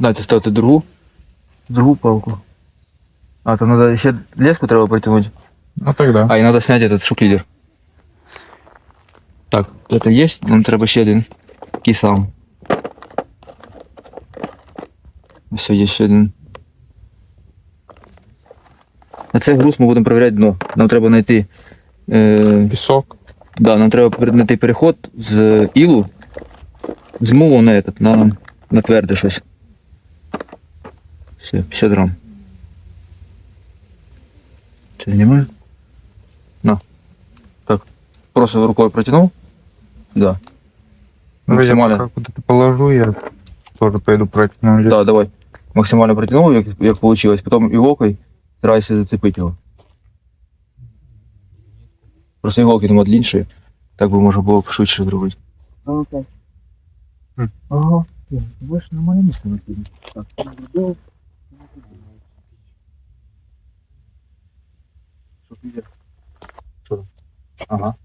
Все, есть. Дайте ставте другу. Другу палку. А, там надо ще леску треба протянуть. Ну тогда. А, і надо снять этот шук-лідер. Так, это есть, нам треба ще один. Такий сам. Все, є ще один. На цей груз ми будемо перевіряти дно. Нам треба знайти. Е, Песок. да, нам треба пер- знайти переход з ілу з мулу на, этот, на, на тверде щось. Все, 50 грам. Це знімає? На. Так. Просто рукою протянув. Да. Ну, я Максимально. пока куда-то положу, я тоже пойду протяну. Да, давай. Максимально протянув, як, як получилось. Потім іголкою старайся зацепити його. Просто іголки там длинніші. Так би можна було б швидше зробити. Окей. Хм. Ага. Ви ж нормально місце накинули. Так, зробив. Що там? Ага.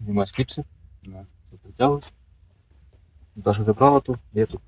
Знімай з кліпси. Да. Притягуй. Даша забрала тут, я тут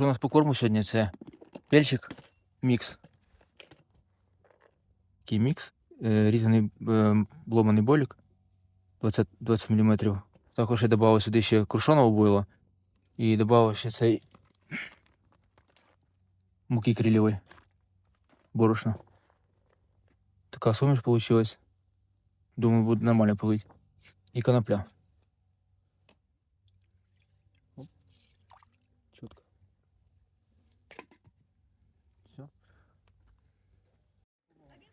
що у нас по корму сьогодні? Це пельчик мікс. Такий мікс. Е, різаний е, ломаний болік 20, 20 мм. Також я додав сюди ще крушоного бойла. І додав ще цей муки крилєвої. Борошна. Така суміш вийшла. Думаю, буде нормально полить. І конопля.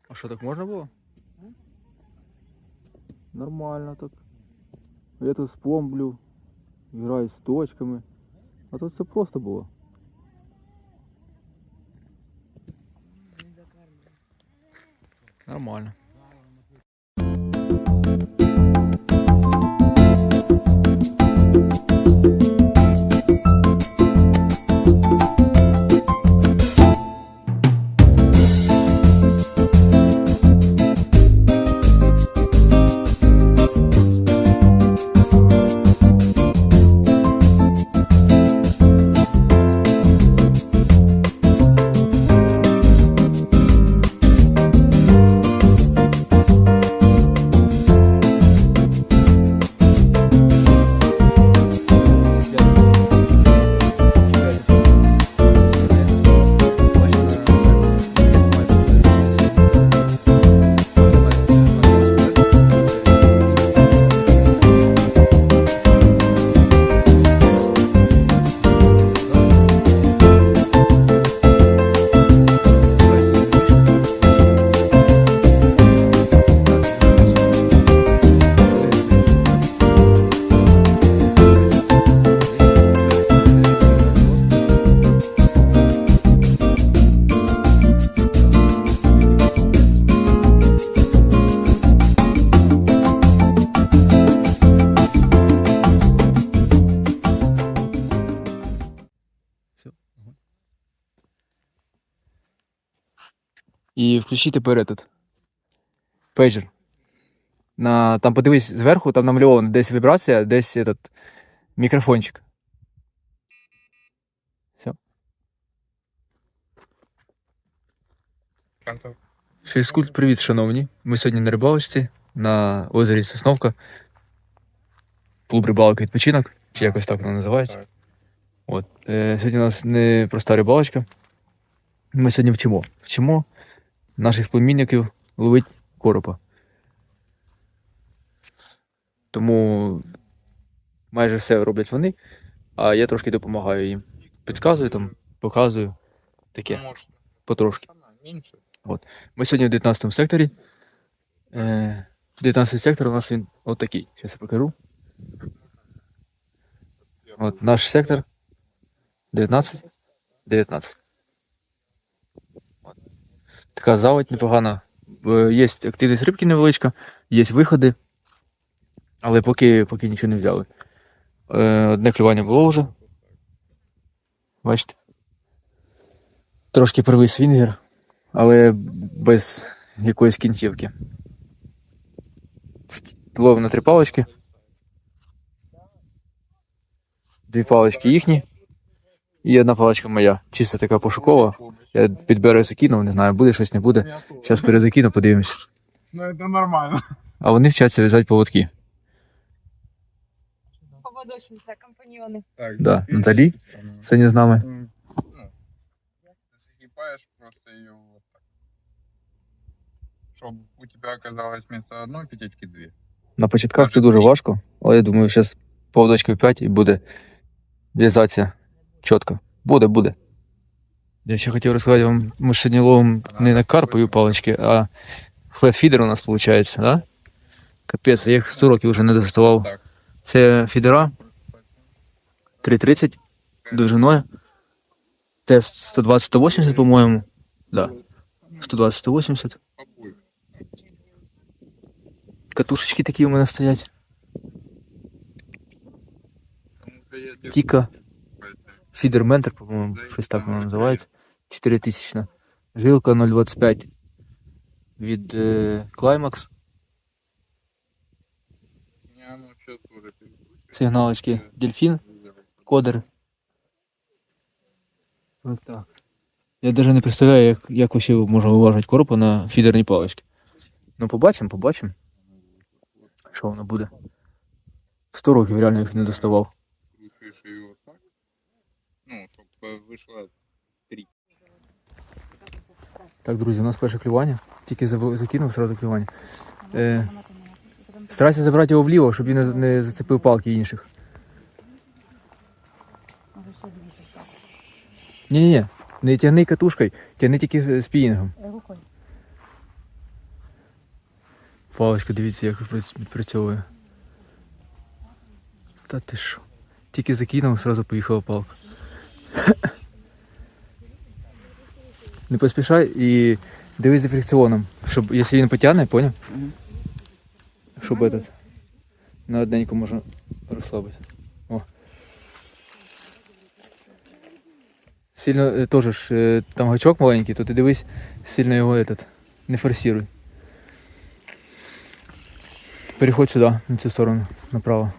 А що так можна було? Нормально так. Я тут спомблю, граю з точками. А тут все просто було. Нормально. І включи тепер этот пейджер. На, там подивись зверху, там намальовано десь вібрація, десь этот мікрофончик. Все. Фізкульт, привіт, шановні. Ми сьогодні на рибалочці на озері Сосновка. Клуб рибалки відпочинок, чи якось так воно називається. От. Е, сьогодні у нас не проста рибалочка. Ми сьогодні вчимо. Вчимо наших племінників ловить коропа. Тому майже все роблять вони, а я трошки допомагаю їм. Підказую там, показую. Таке, потрошки. Меньше. Ми сьогодні в 19 секторі. Е, 19 сектор у нас він отакий. Зараз я покажу. От наш сектор. 19. 19. Така заводь непогана. Е, Є активність рибки невеличка, є виходи, але поки, поки нічого не взяли. Е, Одне клювання було вже. Бачите? Трошки первий свінгер, але без якоїсь кінцівки. Ловимо на три палочки. Дві палочки їхні. І одна паличка моя. Чисто така пошукова. Я під берег закинув, не знаю, буде щось, не буде. Зараз перезакину, подивимось. Ну, это нормально. А вони вчаться в'язати поводки. Поводочниця, компаньйони. Так, Да, Наталі сьогодні з нами. Ну, загибаешь просто ее вот так. Чтобы у тебя оказалось вместо одной петельки две. На початках це дуже важко, але я думаю, зараз поводочків 5 і буде в'язатися чітко. Буде, буде. Я ще хотів розказати вам, ми ж сьогодні ловимо не на карпові палички, а флетфідер у нас виходить, да? Капець, я їх 100 років вже не доставав. Так. Це фідера 330 довжиною. Це 120-180, по-моєму. Да. 120-180. Катушечки такі у мене стоять. Тіка. Фідер Ментор, по-моєму, щось так воно називається. 4000. Жилка 0,25 від е, Climax. Ну Сигналочки. Дельфін, кодер. Ось так. Я навіть не представляю, як, як вообще можна виважувати коропа на фідерній паличці. Ну, побачимо, побачимо. Що воно буде. 100 років реально їх не доставав. Крутишь ее вот так. Ну, чтобы вышло Так, друзі, у нас перше клювання. Тільки закинув сразу клювання. Е, старайся забрати його вліво, щоб він не, не зацепив палки інших. Ні-ні-ні, не тягни катушкою, тягни тільки спінінгом. Рукою. Паличка, дивіться, як відпрацьовує. Та ти що? Тільки закинув, сразу поїхала палка. Не поспішай і дивись за фрикціоном. Щоб, якщо він потягне, поняв? Щоб этот, на одненьку можна розслабити. О. Сильно е, теж е, там гачок маленький, то ти дивись, сильно його этот, не форсируй. Переходь сюди, на цю сторону, направо.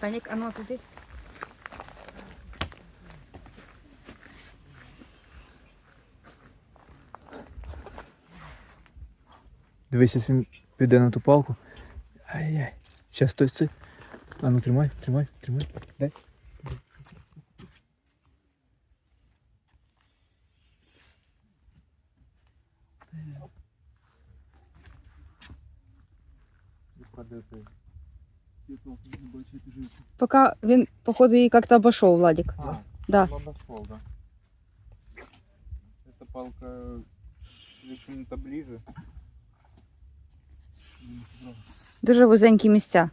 Панік, а ну туди. Дивись, якщо він піде на ту палку. Ай-яй. Зараз стой, стой. А ну тримай, тримай, тримай. Дай. Поки він, походу, її як-то обійшов, Владик. А, Да. Обошел, да. Эта палка почему-то ближе. Дуже вузенькі місця.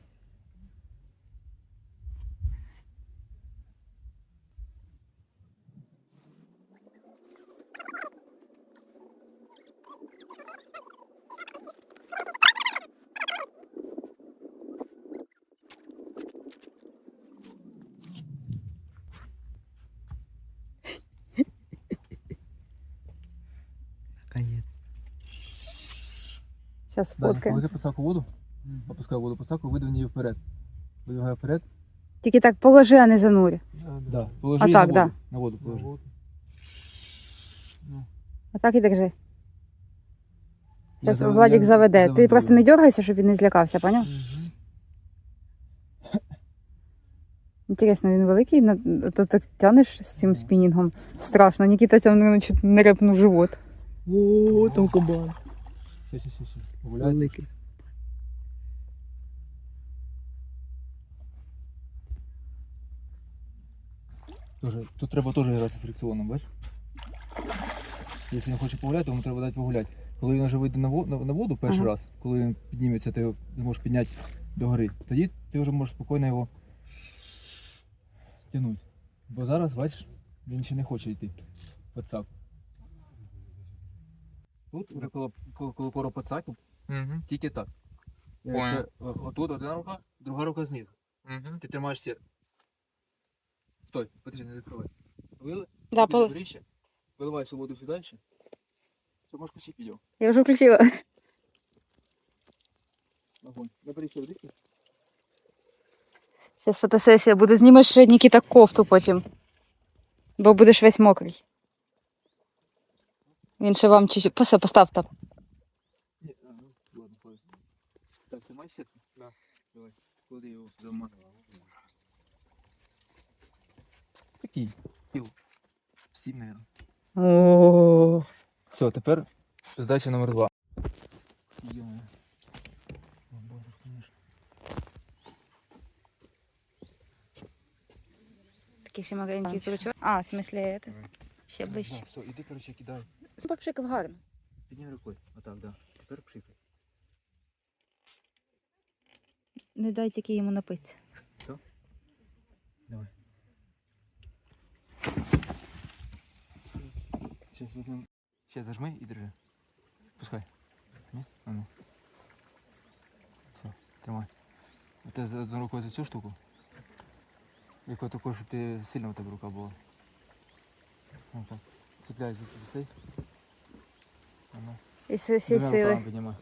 Зараз фоткаємо. положи подсаку в воду, опускай воду подсаку, видвинь її вперед. Видвигай вперед. Тільки так положи, а не занурь. Да. Положи А її так, на да. воду. На воду положи. А так і держи. Я Зараз Владик я заведе. Ти заведу. просто не дергайся, щоб він не злякався, поняв? Інтересно, він великий, то так тянеш з цим спінінгом. Страшно. Нікіта тягне, не репнув живот. О, там кабан. Ще, ще, ще, ще. Великий. Тоже, тут треба теж гратися фрикціоном, бачиш? Якщо він хоче погуляти, то йому треба дати погуляти. Коли він вже вийде на, во- на, на воду перший Ага. раз, коли він підніметься, ти його зможеш підняти до гори, тоді ти вже можеш спокійно його тягнути. Бо зараз, бачиш, він ще не хоче йти. Пацак. Тут вже коло, коло, коло пацаку, Угу. тільки так. Е, Понял. це, о- Отут одна рука, друга рука знизу. Угу. Ти тримаєш сітку. Стой, подожди, не закривай. Вили? Да, пол- Виливай всю воду сюди ще. Все, можеш всі підйом. Я вже включила. Огонь. Набери ще водички. Зараз фотосесія буде. Знімеш ще Нікіта кофту потім. Бо будеш весь мокрий. Він ще вам чуть-чуть. Посе, постав там. Ні, а, ну, ладно, хватит. Так, тримай сітку? Да. Давай, клади його сюди в мат. Такий, піл. Сім, наверное. О, Все, тепер задача номер два. Йо-моє. О, боже, конечно. Такий ще маленький крючок. А, в смислі, це. Ще ближче. все, іди, короче, кидай. Собак пшикав гарно. Підніми рукою. Отак, да. Тепер пшикай. Не дай тільки йому напитися. Давай. Сейчас возьмем. Сейчас зажми и держи. Пускай. Не? А ну. Все, тримай. Ти за одну рукою за цю штуку. Яку таку, щоб ти сильно у тебе рука була. Ну так. Цепляй за, цей. А ну. І всі всі сили. піднімай.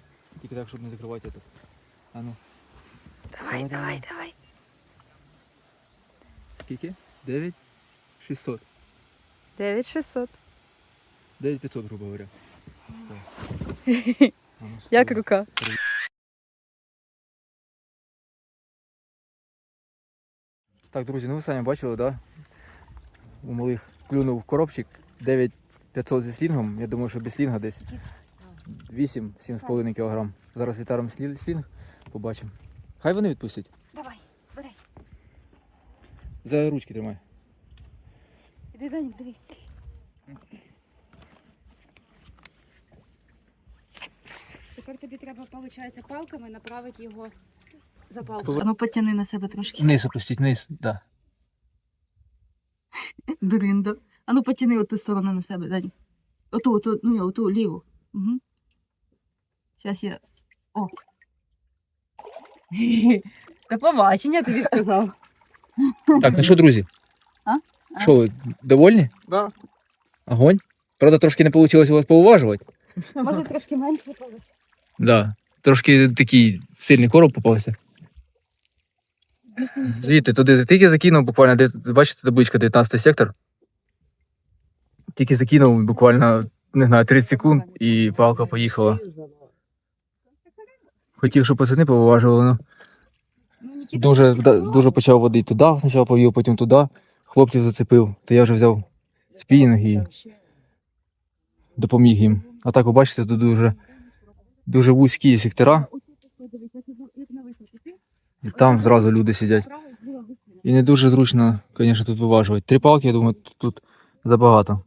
Тільки так, щоб не закривати этот. А ну. Давай, давай, давай. Скільки? 9 600. 9600. 9500, грубо говоря. Як рука? Так, друзі, ну ви самі бачили, да? У малих клюнув коробчик 9500 зі слінгом. Я думаю, що без слінга десь 8-7,5 кг. Зараз вітаром слінг побачимо. Хай вони відпустять. Давай, бери. За ручки тримай. Іди, Данік, дивись. Тепер тобі треба, виходить, палками направити його за палку. Ну, потяни на себе трошки. Вниз опустіть, вниз, да. Дуринда. А ну потяни оту сторону на себе, Дані. Оту, оту, ну, оту ліву. Угу. Зараз я. О. Та побачення тобі сказав. Так, ну що, друзі? А? А? Що, ви довольні? Да. Огонь? Правда, трошки не вийшло у вас поуважувати. Може трошки менше попалось. Да. Трошки такий сильний короб попався. Звідти туди тільки закинув буквально, де, бачите, табличка 19 сектор. Тільки закинув буквально, не знаю, 30 секунд і палка поїхала. Хотів, щоб пацани поважували, ну дуже, да- дуже почав водити туди, спочатку повів, потім туди. Хлопців зацепив, то я вже взяв спінінг і допоміг їм. А так, ви бачите, тут дуже, дуже вузькі сектора, і там зразу люди сидять. І не дуже зручно, звісно, тут виважувати. Три палки, я думаю, тут, тут забагато.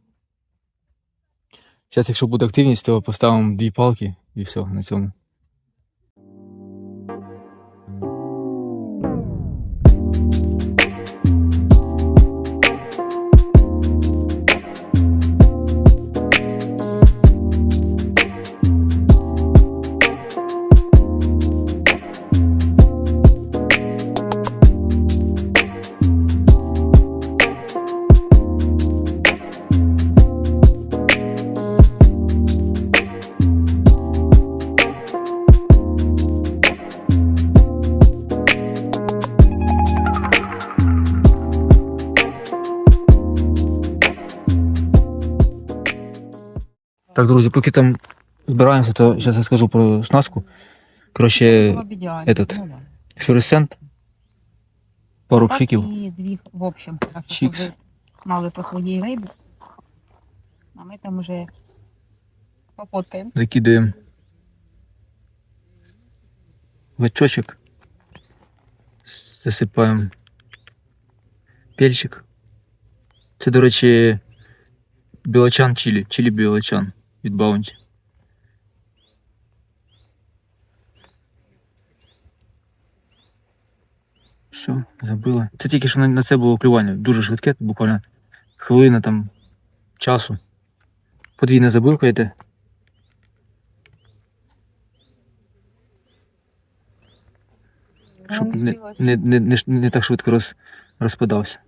Зараз, якщо буде активність, то поставимо дві палки і все на цьому. Так, друзі, поки там збираємося, то зараз я скажу про снастку. Коротше, этот, флюоресцент, пару пшиків. І дві, в общем, так, що Чікс. ви мали по своїй рибі. А ми там уже попоткаємо. закидуємо гачочок, засипаємо перчик. Це, до речі, білочан чилі, чилі білочан від Баунті. Все, забила. Це тільки що на, це було клювання. Дуже швидке, буквально хвилина там часу. Подвійна забивка йде. Щоб не, не, не, не, не так швидко роз, розпадався.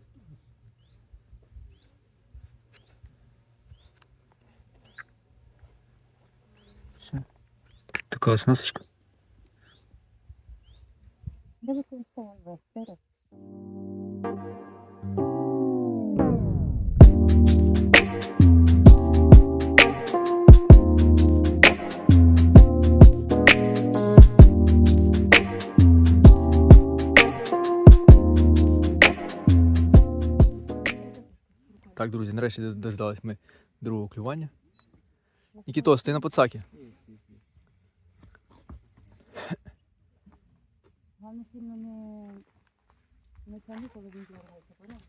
Все. Така оснасточка. Де Так, друзі, нарешті дождались ми другого клювання. Нікітос, ти на подсакі. Головне сильно не, не тягни, коли він дергається, поняв?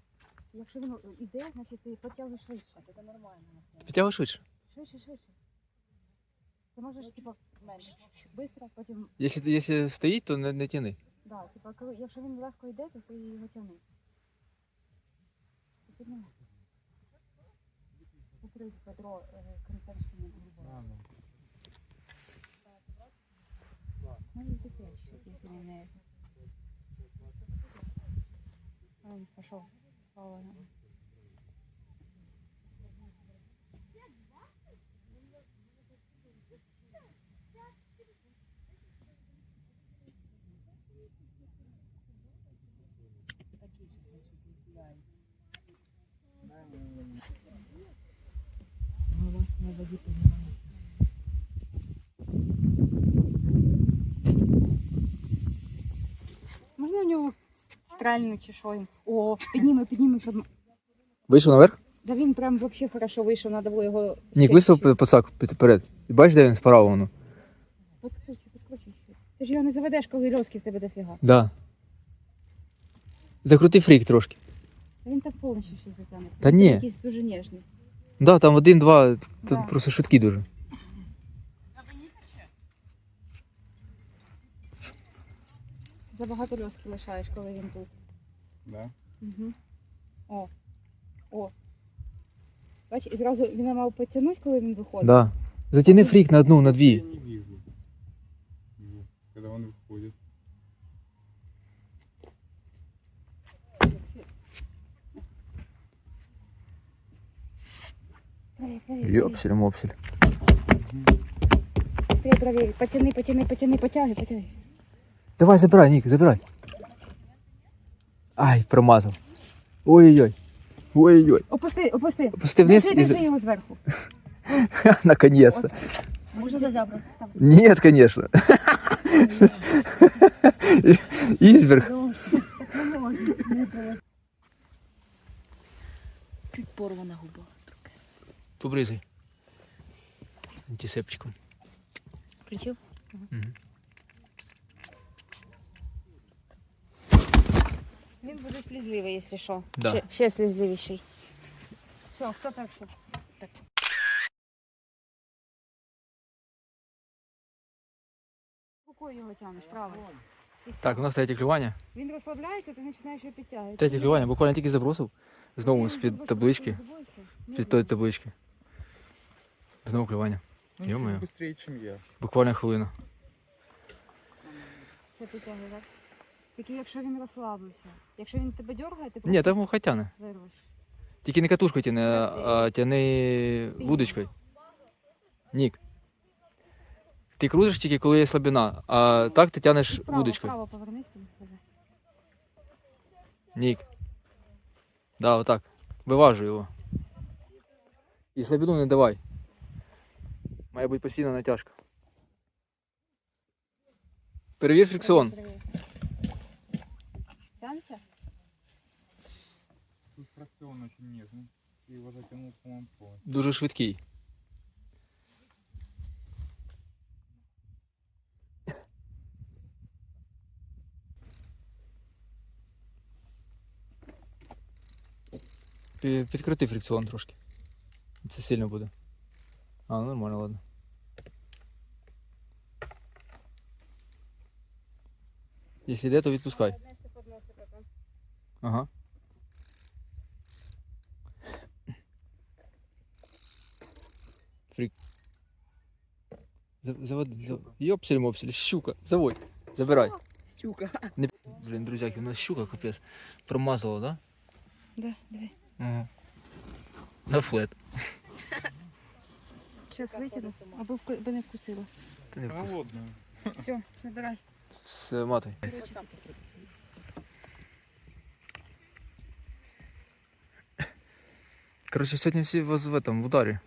Якщо він іде, значить ти потягуй швидше, це нормально. Підтягуй швидше. Швидше, швидше. Ти можеш, типа, менше, швидко, потім, Якщо, якщо стоїть, то не, не тяни. да, типа, коли, якщо він легко йде, то ти його тягни. Ти Петро е, грубо. Может быстрее чуть-чуть, если не на это. Он пошел. Ладно. Можна у стрельну чи що їм? О, підніми, підніми, щоб... Вийшов наверх? Да він прям вообще хорошо вийшов, треба було його... Нік, ще вистав чуть-чуть. вперед. І бачиш, де він справа воно? Підкручуй, підкручуй. Ти ж його не заведеш, коли льоски в тебе дофіга. Да. Закрути фрік трошки. Та Він так повністю ще затягне. Та Він ні. Якийсь дуже ніжний. Да, там один-два, тут Да. просто швидкі дуже. Забагато льоски лишаєш, коли він тут. Да? Угу. О. О. Бач, і зразу він мав потягнути, коли він виходить. Да. Затяни фрік на одну, на Я дві. не вижу. его, Когда он выходит. Правее, правее, правее. Йопсель, мопсель. Быстрее правее. Потяни, потяни, потяни, потягай, потягай. Давай, забирай, Нік, забирай. Ай, промазав. Ой-ой-ой. Ой-ой-ой. Опусти, опусти. Опусти вниз Держи, і... держи за- його зверху. Наконец-то. Можна за зябру. Там. Нет, конечно. Ізберг. Так не можна. Не треба. Чуть порвана губа. Побризай. Антисептиком. Включив? Мгм. Він буде слізливий, якщо що. Да. Ще, ще слізливіший. Все, хто перший? Так. Рукою його тягнеш, право. І все. Так, у нас третє клювання. Він розслабляється, ти починаєш його підтягувати. Третє клювання, буквально тільки забросив. Знову з-під таблички. Під тої таблички. Знову клювання. Ну, Ё-моё. чуть быстрее, чем я. Буквально хвилина. Це підтягує, так? Тільки якщо він розслабився. Якщо він тебе дергає, ти Ні, там хай тяне. вирвеш. Тільки не катушкою тяни, а тяни вудочкою. Нік. Ти крутиш тільки, коли є слабина, а так ти тянеш Вправо, вудочкою. вправо повернись, скажи. Нік. Да, отак. Виважуй його. І слабину не давай. Має бути постійна натяжка. Перевір фрикціон. Тянься? Фракцион очень нежный. Ты его затянул, по-моему. Дуже швидкий. Пі- Підкрути фрикціон трошки. Це сильно буде. А, ну нормально, ладно. Якщо йде, то відпускай. Ага. Фрик. За- Заводи, за... Йопсель мопсель, щука, заводь, забирай. Стюка. Не... Блін, друзяки, у нас щука капець. Промазала, да? Да, диви. Ага. На флет. Зараз витягну, аби вку- би не вкусила. Та не вкус. Голодно. Все, набирай. З матой. Короче, сьогодні всі воз- в этом, в ударі.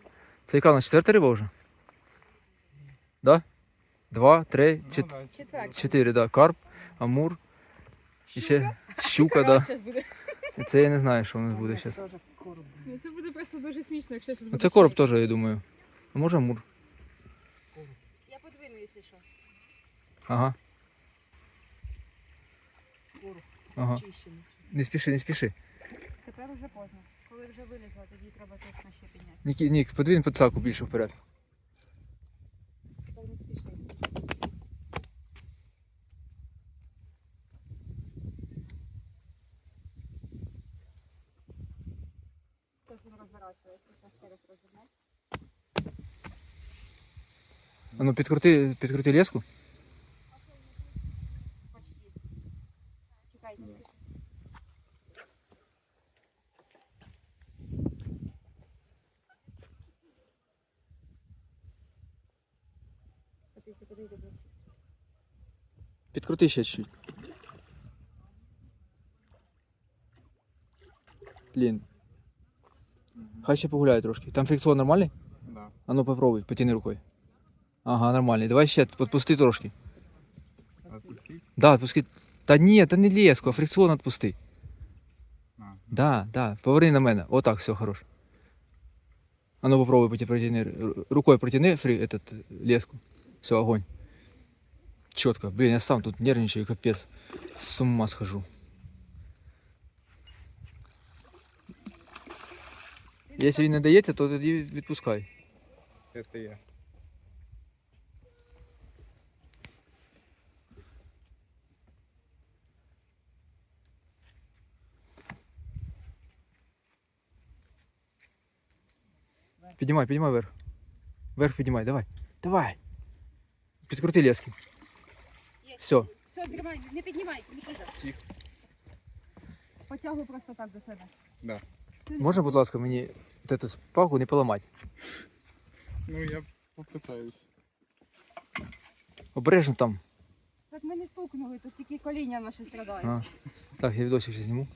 Це яка у нас четверта риба вже? Да? Два, три, чет... Четвертий. чотири, да. Карп, амур. І ще щука, да. Це я не знаю, що у нас буде зараз. Ну, Це буде просто дуже смішно, якщо зараз Ну буде. це короб теж, я думаю. А може амур. Я подвину, якщо що. Ага. Ага. Чищений. Не спіши, не спіши. Тепер уже поздно. Коли вже вилізла, тоді треба точно ще підняти. Нік, Нік, подвинь подсаку більше вперед. Тепер не спіши. Зараз він розворачується, зараз ще раз. А ну підкрути, підкрути леску. Підкрути ще чуть. Блін. Хай ще погуляє трошки. Там фрикціон нормальний? Да. А ну попробуй, потяни рукою. Ага, нормальний. Давай ще відпусти трошки. Отпустить? Да, відпусти. Та ні, та не леску, а фрикціон відпусти. А. Да, да. Поверни на мене. Отак, все, хорош. А ну попробуй поти- протяни. р- Рукой протяни фри, этот, э, леску. Все, огонь. Четко. Блин, я сам тут нервничаю, капец. С ума схожу. Якщо він не дається, то тоді відпускай. Это я. Піднімай, піднімай вверх. Вверх піднімай, давай. Давай. Підкрути лески. Все. Все, тримай, не піднімай, Нікіта. Тихо. Потягуй просто так до себе. Да. Можна, будь ласка, мені от эту палку не поламати? Ну, я попытаюсь. Обережно там. Так ми не стукнули, тут тільки коління наші страдають. А. Так, я відосик ще зніму.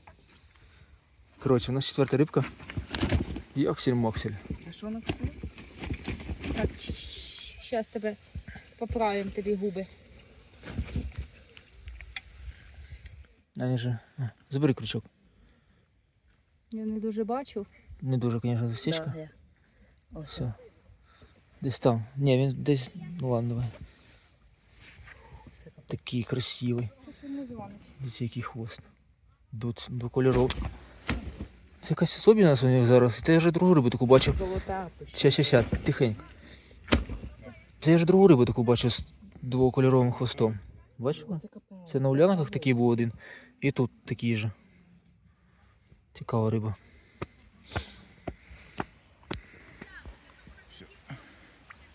Коротше, у нас четверта рибка. Йоксель моксель. А що на кухні? Так, зараз тебе поправимо тобі губи. Они же. А, Забери крючок. Я не дуже бачу. Не дуже, звісно, застічка. Да, я. Все. Десь там. Ні, він десь. Ну ладно, давай. Такий красивий. Дивіться, який хвост. Двокольоровий. Це якась особливість у них зараз. Це я вже другу рибу таку бачив. Ща, ща, ща, тихенько. Це я вже другу рибу таку бачив двокольоровим хвостом. Бачила? Це на улянках такий був один. І тут такий же. Цікава риба.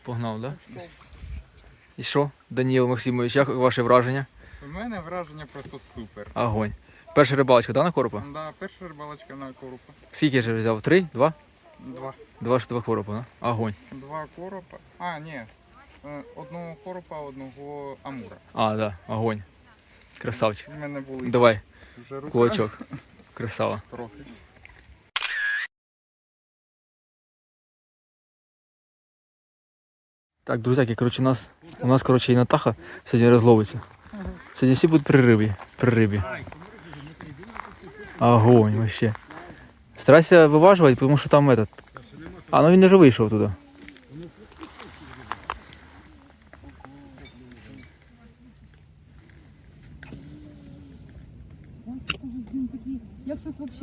Погнав, так? Да? І що, Даніл Максимович, як ваше враження? У мене враження просто супер. Огонь. Перша рибалочка, да, на коропа? Да, перша рибалочка на коропа. Скільки ж взяв? Три? Два? Два. Два ж два коропа, да? Огонь. Два коропа. А, ні. Е, Одного коропа, одного амура. А, да, огонь. Красавчик. У мене були Давай, вже кулачок. Красава. трохи. Так, друзяки, коротше, у нас, у нас коротше, і Натаха сьогодні розловиться. Сьогодні всі будуть при рибі. При рибі. Огонь вообще. Старайся виважувати, тому що там этот. А, ну він вже вийшов туди.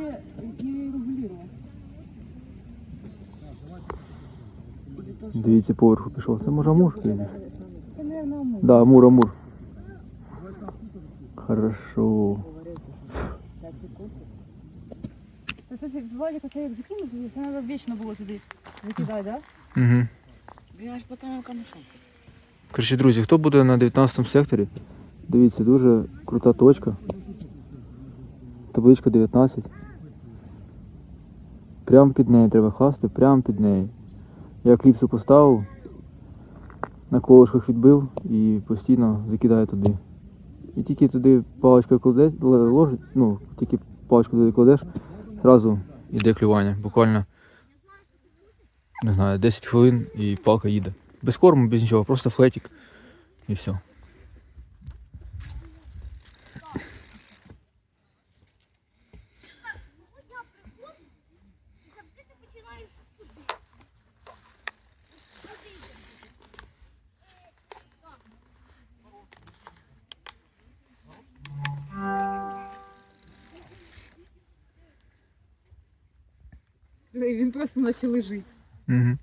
Як тут взагалі? Дивіться, поверху пішов. Це може амур? Це, мабуть, амур. Да, амур, амур. Хорошо. Говорив, що 5 секунд. Це Владик, оце як закинув, це треба вічно було туди викидати, да? Угу. Бігаєш по тому камешом. Коротше, друзі, хто буде на 19 секторі, дивіться, дуже крута точка. Табличка 19. Прямо під нею треба класти, прямо під нею. Я кліпсу поставив, на колышках відбив і постійно закидаю туди. І тільки туди паличкою кладеш, ну, тільки паличку туди кладеш, одразу йде клювання. Буквально, не знаю, 10 хвилин і палка їде. Без корму, без нічого, просто флетик і все. Він просто наче лежить. Угу.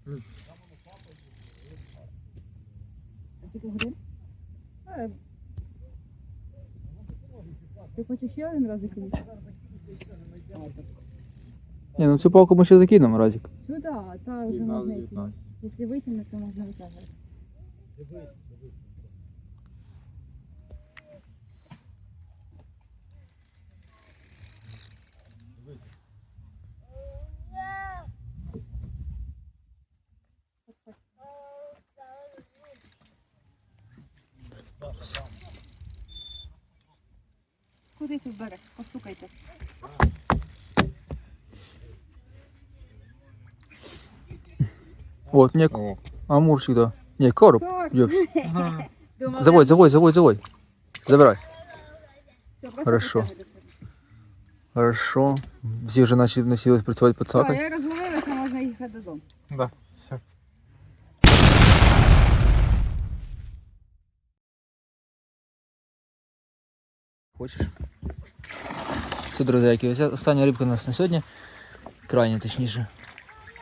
Ти хочеш ще один раз закинути? Ні, ну цю палку ми ще закинемо, Разік. Сюди, та вже магнитна. Якщо витягнути, то можна витягувати. Куди тут берег? Постукайте. От, ні, О. амурчик, да. Ні, короб. Так, Йоп. Ага. думала, Заводь, заводь, заводь, заводь. Забирай. все, просто Хорошо. витягуйте. Хорошо. Всі вже начали насілись працювати під Так, сакою. я розловилася, можна їхати додому. Да, Хочеш? Все, друзяки, ось остання рибка у нас на сьогодні. Крайня, точніше.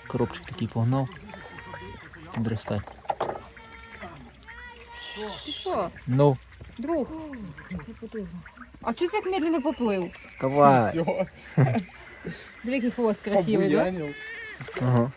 Коробчик такий погнав. Дростай. Ти що, Ну, друг? А чого ти так медленно поплив? давай. Все. Диви, який хвост красивий, да? Обуянил. Ага.